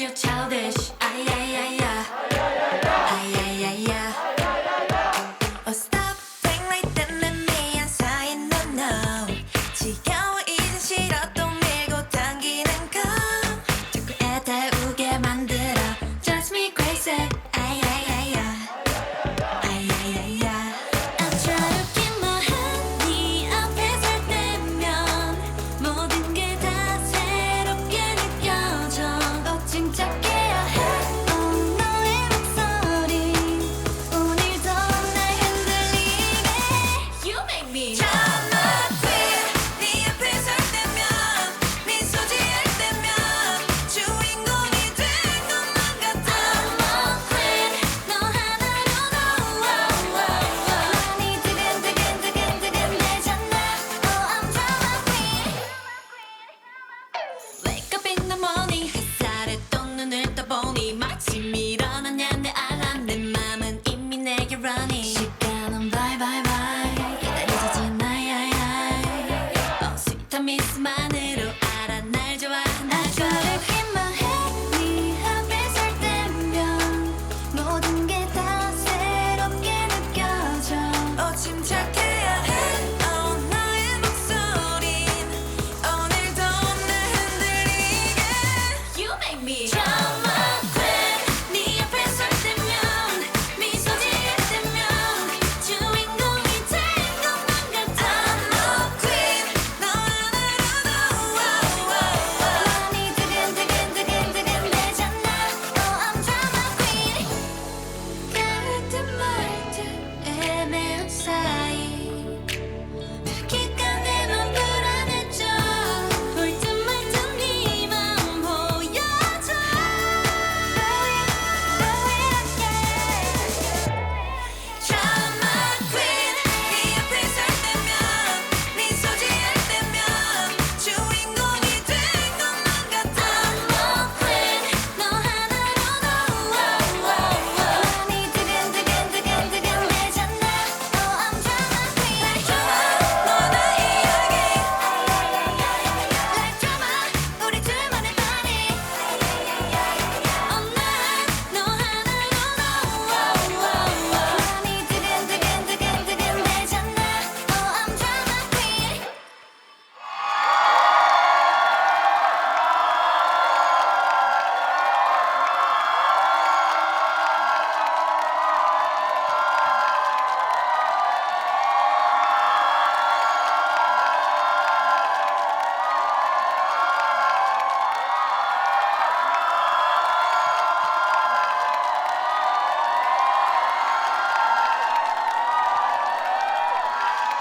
your time. 마침 일어났냐 내 알람 내 맘은 이미 내게 running. 시간은 bye bye bye 기다려지지 나야야 어 스윗한 미스만은